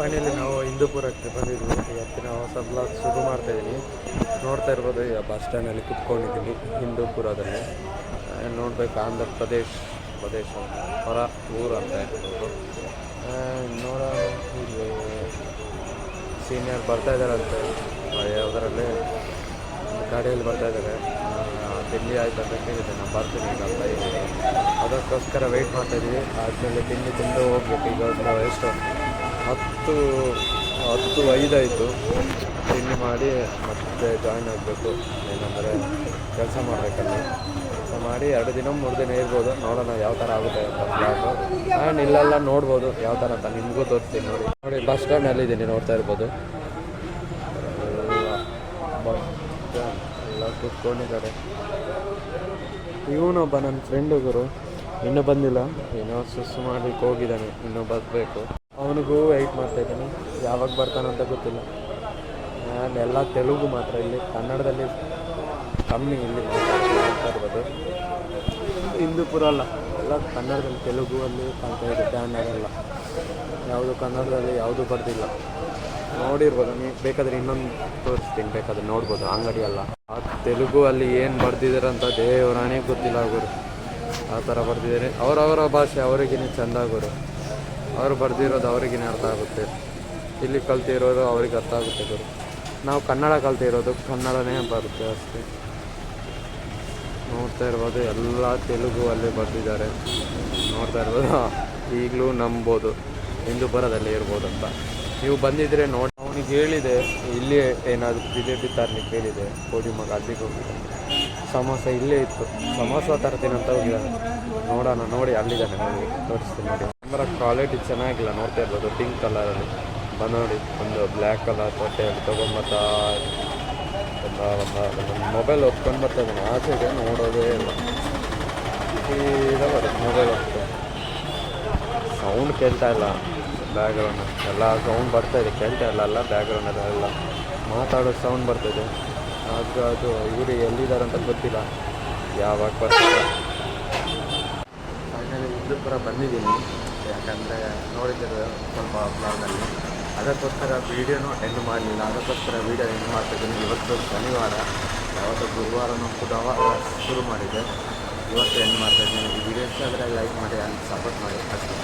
Finally ನಾವು ಹಿಂದೂಪುರಕ್ಕೆ ಬಂದಿದ್ವಿ. ಇವತ್ತಿನ ಹೊಸ ಬ್ಲಾಗ್ ಶುರು ಮಾಡ್ತಾ ನೋಡ್ತಾ ಇರ್ಬೋದು, ಈಗ ಬಸ್ ಸ್ಟ್ಯಾಂಡಲ್ಲಿ ಕುತ್ಕೊಂಡಿದ್ದೀನಿ ಹಿಂದೂಪುರದಲ್ಲಿ ನೋಡಬೇಕು, ಆಂಧ್ರ ಪ್ರದೇಶ್, ಪ್ರದೇಶ ಹೊರ, ಊರು ಅಂತ ಹೇಳ್ಬೋದು. ನೋಡ ಸೀನಿಯರ್ ಬರ್ತಾ ಇದ್ದಾರಂತೆ ಯಾವುದರಲ್ಲಿ? ಗಾಡಿಯಲ್ಲಿ ಬರ್ತಾ ಇದ್ದಾರೆ ತಿಂಡಿ ಆಯ್ತು ಅಂತ ಕೇಳಿದ್ದೆ, ನಾನು ಬರ್ತೀನಿ ಈಗ ಅಂತ ಅದಕ್ಕೋಸ್ಕರ ವೆಯ್ಟ್ ಮಾಡ್ತಾ ಇದ್ದೀವಿ ಆದಮೇಲೆ ತಿಂಡಿ ತಿಂದು ಹೋಗ್ಬೇಕು, ಈಗ ಎಷ್ಟು ಹತ್ತು ಹತ್ತು ಐದಾಯಿತು. ತಿಂಡಿ ಮಾಡಿ ಮತ್ತೆ ಜಾಯ್ನ್ ಆಗಬೇಕು. ಏನಂದರೆ ಕೆಲಸ ಮಾಡಬೇಕಲ್ಲ. ಕೆಲಸ ಮಾಡಿ ಎರಡು ದಿನ, ಮೂರು ದಿನ ಇರ್ಬೋದು. ನೋಡೋಣ ಯಾವ ಥರ ಆಗುತ್ತೆ ಅಂತ ಬ್ಲಾಗು ಆ್ಯಂಡ್ ಇಲ್ಲೆಲ್ಲ ನೋಡ್ಬೋದು ಯಾವ ಥರ ಅಂತ ನಿಮಗೂ ತೋರಿಸ್ತೀನಿ ನೋಡಿ. ನೋಡಿ ಬಸ್ ಸ್ಟ್ಯಾಂಡಲ್ಲಿ ಇದ್ದೀನಿ ನೋಡ್ತಾ ಇರ್ಬೋದು. ಎಲ್ಲ ಕೂತ್ಕೊಂಡಿದ್ದಾರೆ. ಇವನೊಬ್ಬ ನನ್ನ ಫ್ರೆಂಡ್ ಗುರು. ಇನ್ನೂ ಬಂದಿಲ್ಲ. ಏನೋ ಸುಸ್ಸು ಮಾಡಲಿಕ್ಕೆ ಹೋಗಿದ್ದಾನೆ. ಇನ್ನೂ ಬರಬೇಕು. ಅವನಿಗೂ ವೆಯ್ಟ್ ಮಾಡ್ತಾ ಇದ್ದೀನಿ. ಯಾವಾಗ ಬರ್ತಾನಂತ ಗೊತ್ತಿಲ್ಲ. ನಾನು ಎಲ್ಲ ತೆಲುಗು ಮಾತ್ರ ಇಲ್ಲಿ ಕನ್ನಡದಲ್ಲಿ ಕಮ್ಮಿ ಇಲ್ಲಿ ಮಾತಾಡ್ತಾ ಇರ್ಬೋದು ಹಿಂದೂಪುರ ಅಲ್ಲ? ಎಲ್ಲ ಕನ್ನಡದಲ್ಲಿ ತೆಲುಗು ಅಲ್ಲಿ ಕಾಣ್ತಾ ಇದೆ ಅನ್ನೋದೆಲ್ಲ ಯಾವುದು ಕನ್ನಡದಲ್ಲಿ ಯಾವುದು ಬರ್ದಿಲ್ಲ. ನೋಡಿರ್ಬೋದು ನೀವು ಬೇಕಾದ್ರೆ ಇನ್ನೊಂದು ತೋರಿಸ್ತೀನಿ ಬೇಕಾದ್ರೆ ನೋಡ್ಬೋದು ಅಂಗಡಿ ಅಲ್ಲ ಆ ತೆಲುಗು ಅಲ್ಲಿ ಏನು ಬರ್ದಿದ್ದಾರೆ ಅಂತ ದೇವರಾಣೆ ಗೊತ್ತಿಲ್ಲ ಅವರು ಆ ಥರ ಬರ್ದಿದ್ದಾರೆ. ಅವರವರ ಭಾಷೆ ಅವರಿಗೇನೆ ಚೆಂದ ಅವರು ಬರೆದಿರೋದು ಅವರಿಗೇನೆ ಅರ್ಥ ಆಗುತ್ತೆ. ಇಲ್ಲಿ ಕಲ್ತಿರೋದು ಅವ್ರಿಗೆ ಅರ್ಥ ಆಗುತ್ತೆ ಗುರು. ನಾವು ಕನ್ನಡ ಕಲ್ತಿರೋದು ಕನ್ನಡನೇ ಬರುತ್ತೆ ಅಷ್ಟೇ. ನೋಡ್ತಾ ಇರ್ಬೋದು, ಎಲ್ಲ ತೆಲುಗು ಅಲ್ಲಿ ಬರ್ತಿದ್ದಾರೆ ನೋಡ್ತಾ ಇರ್ಬೋದು, ಈಗಲೂ ನಂಬೋದು. ಹಿಂದೂಪುರದಲ್ಲಿ ಇರ್ಬೋದು ಅಂತ. ನೀವು ಬಂದಿದ್ರೆ ನೋಡಿ. ಅವನಿಗೆ ಹೇಳಿದೆ, ಇಲ್ಲಿ ಏನಾದರೂ ಜಿಲೇಬಿ ತರಲಿಕ್ಕೆ ಹೇಳಿದೆ, ಕೋಡಿ ಮಗ ಅಲ್ಲಿಗೆ ಸಮೋಸ ಇಲ್ಲೇ ಇತ್ತು. ಸಮೋಸ ತರ್ತೀನಿ ಅಂತ ಹೋಗಿದ್ದಾನೆ. ನೋಡೋಣ, ನೋಡಿ ಅಲ್ಲಿದ್ದಾನೆ, ನೋಡಿ, ತೋರಿಸ್ತೀನಿ ನೋಡಿ. ಕ್ಯಾಮ್ರಾ ಕ್ವಾಲಿಟಿ ಚೆನ್ನಾಗಿಲ್ಲ, ನೋಡ್ತಾ ಇರ್ಬೋದು ಪಿಂಕ್ ಕಲರಲ್ಲಿ ಬಂದು ನೋಡಿ, ಒಂದು ಬ್ಲ್ಯಾಕ್ ಕಲರ್ ತೊಟ್ಟೆಯಲ್ಲಿ ತೊಗೊಂಬತ್ತಾ ಮೊಬೈಲ್ ಒಪ್ಕೊಂಡು ಬರ್ತಾ ಇದ್ದಾನೆ. ನೋಡೋದೇ ಇಲ್ಲ. ಸೀದಾ ಬರುತ್ತೆ ಮೊಬೈಲ್ ಒಪ್ಕೊಂಡು ಸೌಂಡ್ ಕೇಳ್ತಾ ಇಲ್ಲ ಬ್ಯಾಗ್ರೌಂಡ್ ಎಲ್ಲ ಸೌಂಡ್ ಬರ್ತಾ ಇದೆ, ಕೇಳ್ತಾ ಇಲ್ಲ, ಅಲ್ಲ ಬ್ಯಾಗ್ರೌಂಡ್ ಎಲ್ಲ ಮಾತಾಡೋ ಸೌಂಡ್ ಬರ್ತಿದೆ ಅದು ಅದು, ಇವರು ಎಲ್ಲಿದ್ದಾರೆ ಅಂತ ಗೊತ್ತಿಲ್ಲ. ಯಾವಾಗ ಬರ್ತಾರೆ. ಫೈನಲಿ ಹಿಂದೂಪುರ ಬಂದಿದ್ದೀನಿ. ಯಾಕಂದರೆ ನೋಡಿದ್ದೀರ ಸ್ವಲ್ಪ ಬ್ಲಾಗ್ನಲ್ಲಿ ಅದಕ್ಕೋಸ್ಕರ ವೀಡಿಯೋನೂ ಎಂಡ್ ಮಾಡಲಿಲ್ಲ. ಅದಕ್ಕೋಸ್ಕರ ವೀಡಿಯೋ ಎಂಡ್ ಮಾಡ್ತಿದ್ದೀನಿ. ಇವತ್ತು ಶನಿವಾರ, ಯಾವತ್ತು ಗುರುವಾರನೂ ಬುಧವಾರ ಶುರು ಮಾಡಿದ್ದೆ ಇವತ್ತು ಎಂಡ್ ಮಾಡ್ತಾಯಿದ್ದೀನಿ ಈ ವಿಡಿಯೋ ಇಷ್ಟ ಆದರೆ ಲೈಕ್ ಮಾಡಿ ಸಪೋರ್ಟ್ ಮಾಡಿ. ಅಷ್ಟೇ.